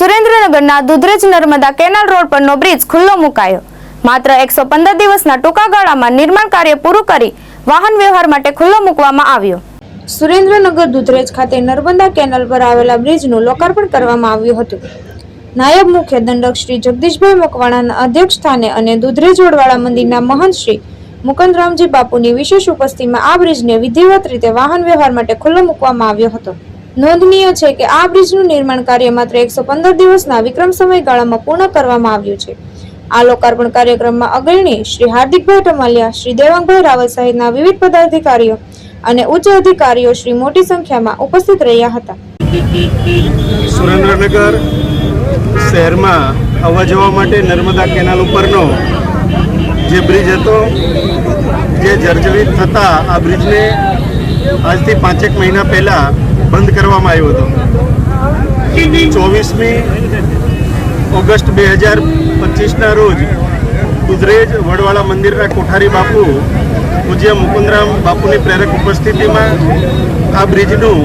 સુરેન્દ્રનગરના Dudhrej Narmada canal road પરનો bridge ખુલ્લો મુકાયો. માત્ર એકસો પંદર દિવસના ટૂંકા ગાળામાં નિર્માણ કાર્ય પૂરું કરી વાહન વ્યવહાર માટે ખુલ્લો મૂકવામાં આવ્યો. સુરેન્દ્રનગર દુધરેજ ખાતે નર્મદા કેનાલ પર આવેલા બ્રિજનું લોકાર્પણ કરવામાં આવ્યું હતું. નાયબ મુખ્ય દંડક શ્રી જગદીશભાઈ મકવાણાના અધ્યક્ષ સ્થાને અને દુધરેજ વડવાળા મંદિરના મહંત શ્રી મુકંદરામજી બાપુની વિશેષ ઉપસ્થિતિમાં આ બ્રિજને વિધિવત રીતે વાહન વ્યવહાર માટે ખુલ્લો મૂકવામાં આવ્યો હતો. નોંધનીય છે કે આ બ્રિજનું નિર્માણ કાર્ય માત્ર એકસો પંદર દિવસના વિક્રમ સમયગાળામાં પૂર્ણ કરવામાં આવ્યું છે. આ લોકાર્પણ કાર્યક્રમમાં અગ્રણી શ્રી હાર્દિકભાઈ ટમાલિયા, શ્રી દેવાંગભાઈ રાવલ સહિતના વિવિધ પદાધિકારીઓ અને ઉચ્ચ અધિકારીઓ શ્રી મોટી સંખ્યામાં ઉપસ્થિત રહ્યા હતા. સુરેન્દ્રનગર શહેરમાં આવવા જવા માટે નર્મદા કેનાલ ઉપરનો જે બ્રિજ હતો, જે જર્જરિત થતા આ બ્રિજને આજથી પાંચેક મહિના પહેલાં બંધ કરવામાં આવ્યો હતો. ચોવીસમી ઓગસ્ટ બે હજાર પચીસના રોજ ગુદરેજ વડવાળા મંદિરના કોઠારી બાપુ પૂજ્ય મુકુંદરામ બાપુની પ્રેરક ઉપસ્થિતિમાં આ બ્રિજનું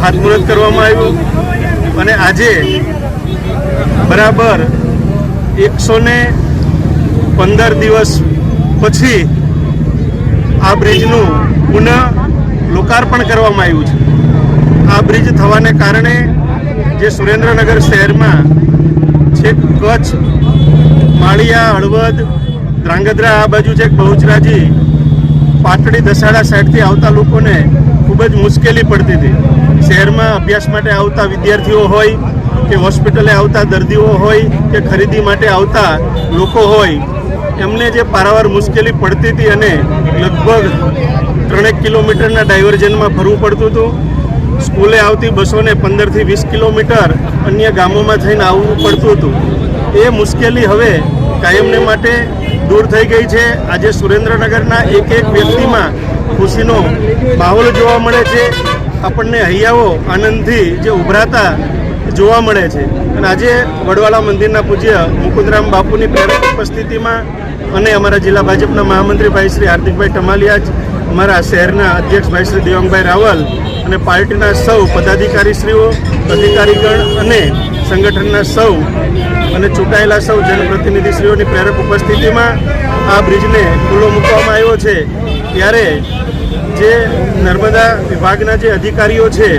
ખાતમુહૂર્ત કરવામાં આવ્યું અને આજે બરાબર એકસો ને પંદર દિવસ પછી આ બ્રિજનું પુનઃ લોકાર્પણ કરવામાં આવ્યું છે. આ બ્રિજ થવાને કારણે જે સુરેન્દ્રનગર શહેરમાં છેક કચ્છ, માળિયા, હળવદ, ધ્રાંગધ્રા, આ બાજુ છેક બહુચરાજી, પાટડી દસાડા સાઈડથી આવતા લોકોને ખૂબ જ મુશ્કેલી પડતી હતી. શહેરમાં અભ્યાસ માટે આવતા વિદ્યાર્થીઓ હોય કે હોસ્પિટલે આવતા દર્દીઓ હોય કે ખરીદી માટે આવતા લોકો હોય, એમને જે પારાવાર મુશ્કેલી પડતી હતી અને લગભગ ત્રણેક કિલોમીટરના ડાયવર્ઝનમાં ફરવું પડતું હતું. સ્કૂલે આવતી બસોને પંદરથી વીસ કિલોમીટર અન્ય ગામોમાં થઈને આવવું પડતું હતું. એ મુશ્કેલી હવે કાયમને માટે દૂર થઈ ગઈ છે. આજે સુરેન્દ્રનગરના એક એક વ્યક્તિમાં ખુશીનો માહોલ જોવા મળે છે. આપણને હૈયાઓ આનંદથી જે ઉભરાતા જોવા મળે છે. અને આજે વડવાળા મંદિરના પૂજ્ય મુકુદરામ બાપુની પ્રેરક ઉપસ્થિતિમાં અને અમારા જિલ્લા ભાજપના મહામંત્રી ભાઈ શ્રી હાર્દિકભાઈ ટમાલિયા અમારા શહેરના અધ્યક્ષ ભાઈ શ્રી દેવંગભાઈ રાવલ અને પાર્ટીના સૌ પદાધિકારીશ્રીઓ, અધિકારીગણ અને સંગઠનના સૌ અને ચૂંટાયેલા સૌ જનપ્રતિનિધિશ્રીઓની પ્રેરક ઉપસ્થિતિમાં આ બ્રિજને ખુલ્લો મૂકવામાં આવ્યો છે. ત્યારે જે નર્મદા વિભાગના જે અધિકારીઓ છે,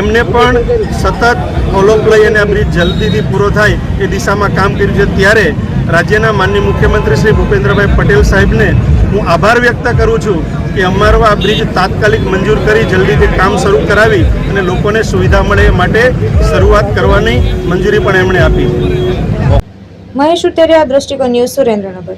એમને પણ સતત ફોલોઅપ લઈ અને આ બ્રિજ જલ્દીથી પૂરો થાય એ દિશામાં કામ કર્યું છે. ત્યારે રાજ્યના માનનીય મુખ્યમંત્રી શ્રી ભૂપેન્દ્રભાઈ પટેલ સાહેબને હું આભાર વ્યક્ત કરું છું કે અમારો આ બ્રિજ તાત્કાલિક મંજૂર કરી જલ્દીથી કામ શરૂ કરાવી અને લોકોને સુવિધા મળે એ માટે શરૂઆત કરવાની મંજૂરી પણ એમણે આપી. મહેશ ઉટેરિયા, દ્રષ્ટિકોણ ન્યૂઝ સુરેન્દ્રનગર.